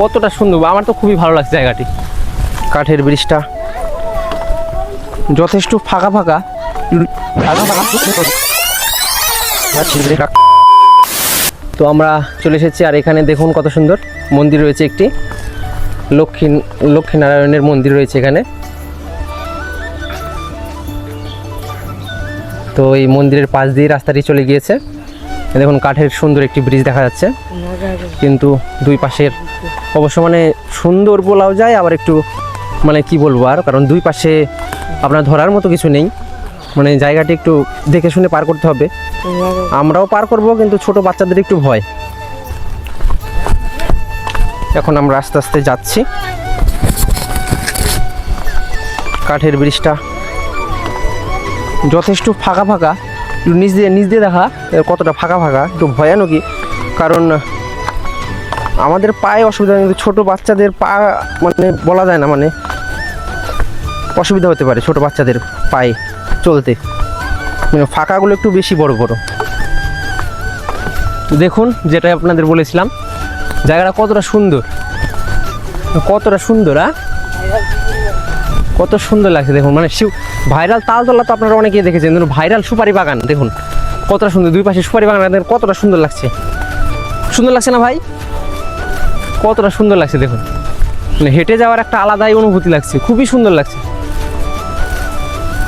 কতটা সুন্দর, আমার তো খুবই ভালো লাগছে জায়গাটি। কাঠের ব্রিজটা যথেষ্ট ফাঁকা ফাঁকা। তো আমরা চলে এসেছি, আর এখানে দেখুন কত সুন্দর মন্দির রয়েছে একটি। লক্ষ্মী, লক্ষ্মীনারায়ণের মন্দির রয়েছে এখানে। তো এই মন্দিরের পাশ দিয়ে রাস্তাটি চলে গিয়েছে। দেখুন, কাঠের সুন্দর একটি ব্রিজ দেখা যাচ্ছে। কিন্তু দুই পাশের অবশ্য মানে সুন্দর বলাও যায়, আবার একটু মানে কি বলব আর, কারণ দুই পাশে আপনার ধরার মতো কিছু নেই। মানে জায়গাটি একটু দেখে শুনে পার করতে হবে। আমরাও পার করব, কিন্তু ছোট বাচ্চাদের একটু ভয়। এখন আমরা আস্তে আস্তে যাচ্ছি। কাঠের ব্রিজটা যথেষ্ট ফাঁকা ফাঁকা। একটু নিচ দিয়ে নিচ দিয়ে দেখা কতটা ফাঁকা ফাঁকা, একটু ভয়ানকই। কারণ আমাদের পায়ে অসুবিধা কিন্তু ছোট বাচ্চাদের পা মানে বলা যায় না মানে অসুবিধা হতে পারে ছোট বাচ্চাদের পায়ে চলতে। মানে ফাঁকাগুলো একটু বেশি বড় বড়। দেখুন যেটা আপনাদের বলেছিলাম, জায়গাটা কতটা সুন্দর। কতটা সুন্দর হ্যাঁ কত সুন্দর লাগছে, দেখুন মানে ভাইরাল তালতলা তো আপনারা অনেকেই দেখেছেন, কিন্তু ভাইরাল সুপারি বাগান, দেখুন, কতটা সুন্দর, দুই পাশে সুপারি বাগান কতটা সুন্দর লাগছে। সুন্দর লাগছে না ভাই? কতটা সুন্দর লাগছে দেখুন। মানে হেঁটে যাওয়ার একটা আলাদাই অনুভূতি লাগছে, খুবই সুন্দর লাগছে।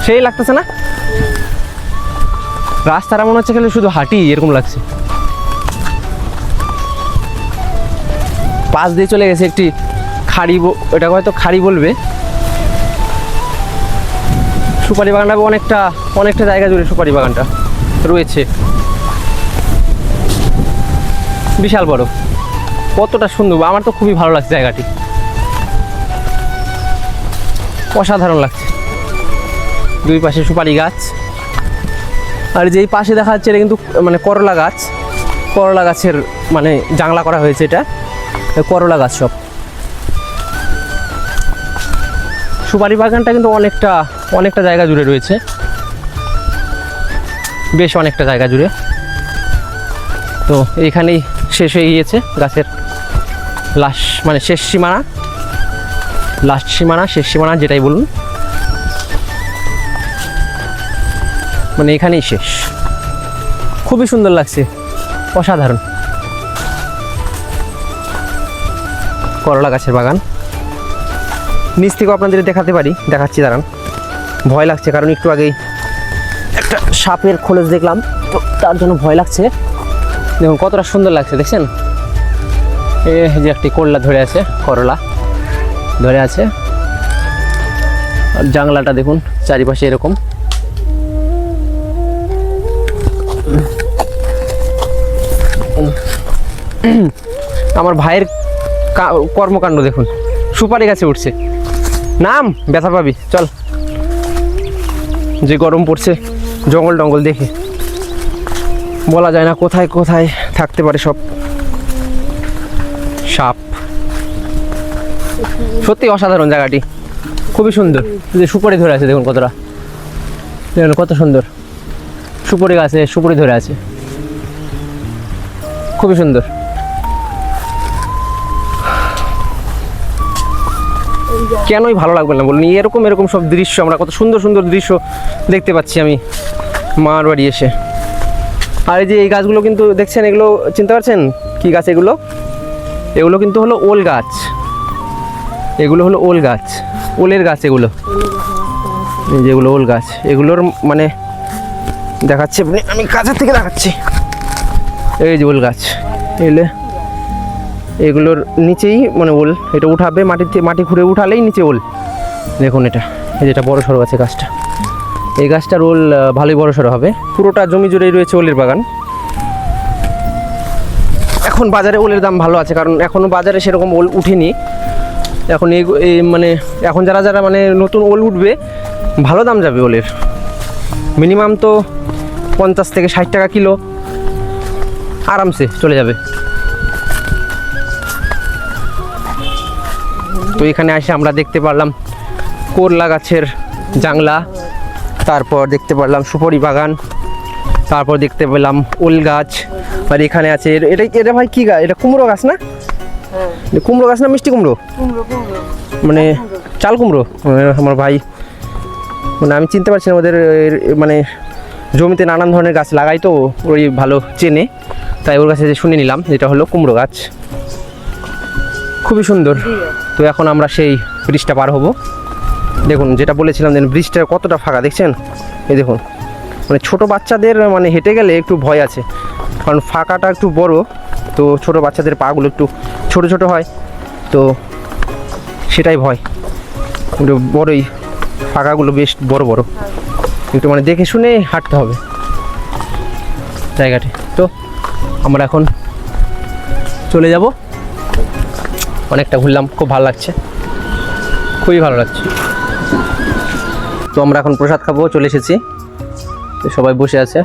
সেই লাগতেছে না? রাস্তাটা মনে হচ্ছে খালি শুধু হাঁটি, এরকম লাগছে। পাশ দিয়ে চলে গেছে একটি খাড়ি এটাকে হয়তো খাড়ি বলবে। সুপারি বাগানটা অনেকটা অনেকটা জায়গা জুড়ে সুপারি বাগানটা রয়েছে। বিশাল বড়। কতটা সুন্দর আমার তো খুবই ভালো লাগছে জায়গাটি। অসাধারণ লাগছে। দুই পাশে সুপারি গাছ। আর যেই পাশে দেখা যাচ্ছে এটা কিন্তু মানে করলা গাছ। করলা গাছের মানে জাংলা করা হয়েছে এটা। করলা গাছ সব। সুপারি বাগানটা কিন্তু অনেকটা অনেকটা জায়গা জুড়ে রয়েছে। বেশ অনেকটা জায়গা জুড়ে। তো এখানেই শেষ হয়ে গিয়েছে গাছের লাশ মানে শেষ সীমানা লাস্ট সীমানা, শেষ সীমানা যেটাই বলুন। মানে এখানেই শেষ। খুবই সুন্দর লাগছে, অসাধারণ। করলা গাছের বাগান। নিচ থেকেও আপনাদের দেখাতে পারি, দেখাচ্ছি, দাঁড়ান। ভয় লাগছে, কারণ একটু আগেই একটা সাপের খোলস দেখলাম, তো তার জন্য ভয় লাগছে। দেখুন, কতটা সুন্দর লাগছে, দেখছেন? এই যে একটি করলা ধরে আছে, করলা ধরে আছে। আর জাংলাটা দেখুন, চারিপাশে এরকম। আমার ভাইয়ের কর্মকাণ্ড দেখুন, সুপারি গাছে উঠছে। নাম, ব্যথা পাবি, চল। যে গরম পড়ছে, জঙ্গল টঙ্গল দেখে। বলা যায় না কোথায় কোথায় থাকতে পারে সব। সাপ। সত্যি অসাধারণ জায়গাটি। খুবই সুন্দর। যে সুপারি ধরে আছে, দেখুন কতটা। দেখুন কত সুন্দর। সুপারি গাছে সুপারি ধরে আছে। খুবই সুন্দর। কেনই ভালো লাগবে না বলুন, এরকম এরকম সব দৃশ্য, আমরা কত সুন্দর সুন্দর দৃশ্য দেখতে পাচ্ছি আমি মার বাড়ি এসে। আর এই যে এই গাছগুলো কিন্তু দেখছেন, এগুলো চিনতে পারছেন? কি গাছ এগুলো? এগুলো কিন্তু হলো ওল গাছ। এগুলো হলো ওল গাছ। ওলের গাছ এগুলো। এই যেগুলো ওল গাছ। এগুলোর মানে দেখাচ্ছি আপনি আমি কাছের থেকে দেখাচ্ছি। এই যে ওল গাছ। এলে এগুলোর নিচেই মানে ওল। এটা উঠাবে মাটিতে মাটি খুঁড়ে উঠালেই নিচে ওল। দেখুন এটা। এই যেটা বড় সড়ো আছে গাছটা। এই গাছটার ওল ভালোই বড় সড়ো হবে। পুরোটা জমি জুড়েই রয়েছে ওলের বাগান। এখন বাজারে ওলের দাম ভালো আছে, কারণ এখনও বাজারে সেরকম ওল উঠেনি। এখন এই মানে এখন যারা যারা মানে নতুন ওল উঠবে, ভালো দাম যাবে ওলের মিনিমাম তো পঞ্চাশ থেকে ষাট টাকা কিলো। আরামসে চলে যাবে। তো এখানে এসে আমরা দেখতে পারলাম করলা গাছের জাংলা, তারপর দেখতে পারলাম সুপারি বাগান তারপর দেখতে পেলাম ওল গাছ। আর এখানে আছে। এর- এটা এটা ভাই কি গাছ এটা কুমড়ো গাছ না? হ্যাঁ। কুমড়ো গাছ না মিষ্টি কুমড়ো? মানে চাল কুমড়ো? মানে আমার ভাই। মানে আমি চিনতে পারছি না ওদের মানে জমিতে নানান ধরনের গাছ লাগাই তো ওই ভালো চেনে। তাই ওর কাছে যে শুনে নিলাম যেটা হলো কুমড়ো গাছ। খুবই সুন্দর। তো এখন আমরা সেই ব্রিজটা পার হব। দেখুন যেটা বলেছিলাম যে ব্রিজটা কতটা ফাঁকা দেখছেন? এই দেখুন। মানে ছোট বাচ্চাদের মানে হেঁটে গেলে একটু ভয় আছে। কারণ ফাঁকাটা একটু বড়, তো ছোট বাচ্চাদের পাগুলো একটু ছোট ছোট হয়, তো সেটাই ভয়। একটু বড়ই, ফাঁকাগুলো বেশ বড় বড়। একটু মানে দেখে শুনে হাঁটতে হবে জায়গাটি। তো আমরা এখন চলে যাব। অনেকটা ঘুরলাম, খুব ভালো লাগছে। খুবই ভালো লাগছে। তো আমরা এখন প্রসাদ খাব, চলে এসেছি। সবাই বসে আছে।